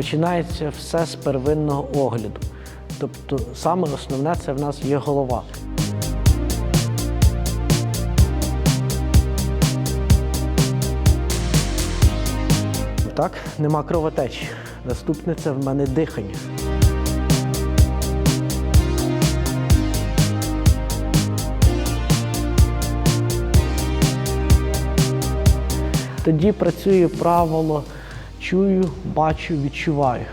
починається все з первинного огляду. Тобто, саме основне це в нас є голова. Так, нема кровотечі. Наступне це в мене дихання. Тоді працює правило чую, бачу, відчуваю.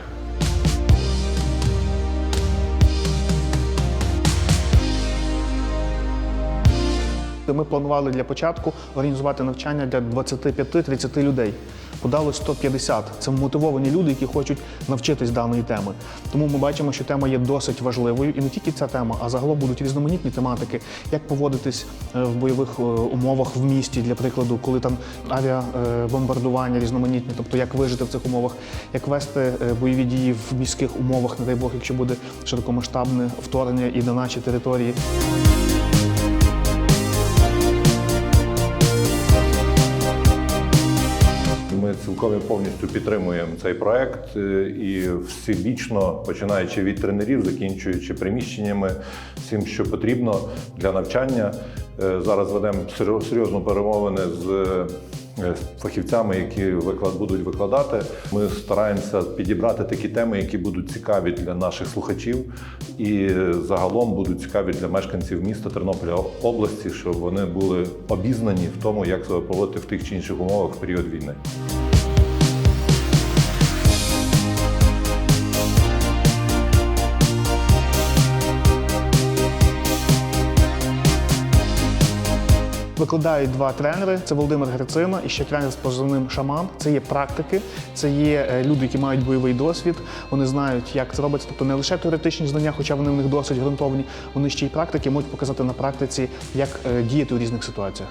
Ми планували для початку організувати навчання для 25-30 людей. Подали 150. Це мотивовані люди, які хочуть навчитись даної теми. Тому ми бачимо, що тема є досить важливою, і не тільки ця тема, а загалом будуть різноманітні тематики, як поводитись е, в бойових е, умовах в місті, для прикладу, коли там авіабомбардування різноманітні, тобто як вижити в цих умовах, як вести е, бойові дії в міських умовах, не дай Бог, якщо буде широкомасштабне вторгнення і на наші території. Ми цілком і повністю підтримуємо цей проект е, і всебічно, починаючи від тренерів, закінчуючи приміщеннями, всім, що потрібно для навчання. Е, Зараз ведемо серйоз- серйозну перемовини з е, фахівцями, які виклад будуть викладати. Ми стараємося підібрати такі теми, які будуть цікаві для наших слухачів, і загалом будуть цікаві для мешканців міста Тернополя області, щоб вони були обізнані в тому, як себе поводити в тих чи інших умовах в період війни. Викладають два тренери: це Володимир Грицина і ще тренер з позивним Шаман. Це є практики, це є е, люди, які мають бойовий досвід. Вони знають, як це робиться. Тобто не лише теоретичні знання, хоча вони в них досить ґрунтовні. Вони ще й практики можуть показати на практиці, як е, діяти у різних ситуаціях.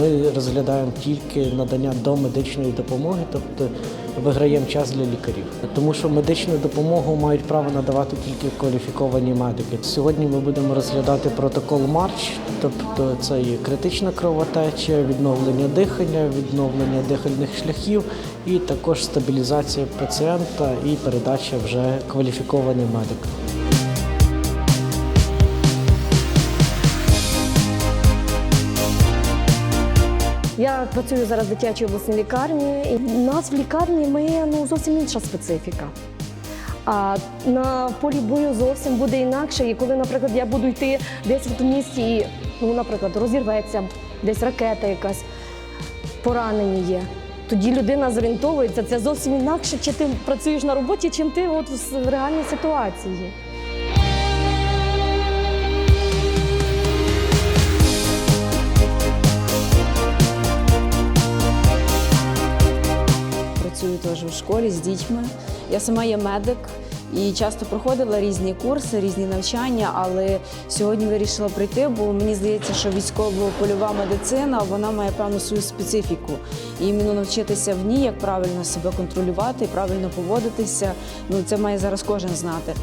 Ми розглядаємо тільки надання домедичної допомоги, тобто виграємо час для лікарів. Тому що медичну допомогу мають право надавати тільки кваліфіковані медики. Сьогодні ми будемо розглядати протокол Марч, тобто це є критична кровотеча, відновлення дихання, відновлення дихальних шляхів і також стабілізація пацієнта і передача вже кваліфікованим медикам. Я працюю зараз в дитячій обласній лікарні. І в нас в лікарні ми ну зовсім інша специфіка. А на полі бою зовсім буде інакше. І коли, наприклад, я буду йти десь в місті, і, ну, наприклад, розірветься десь ракета якась, поранені є. Тоді людина зорієнтовується. Це зовсім інакше, чи ти працюєш на роботі, чим ти от в реальній ситуації. Працюю теж у школі з дітьми. Я сама є медик і часто проходила різні курси, різні навчання, але сьогодні вирішила прийти, бо мені здається, що військово-польова медицина вона має певну свою специфіку. І іменно навчитися в ній, як правильно себе контролювати, правильно поводитися. Ну це має зараз кожен знати.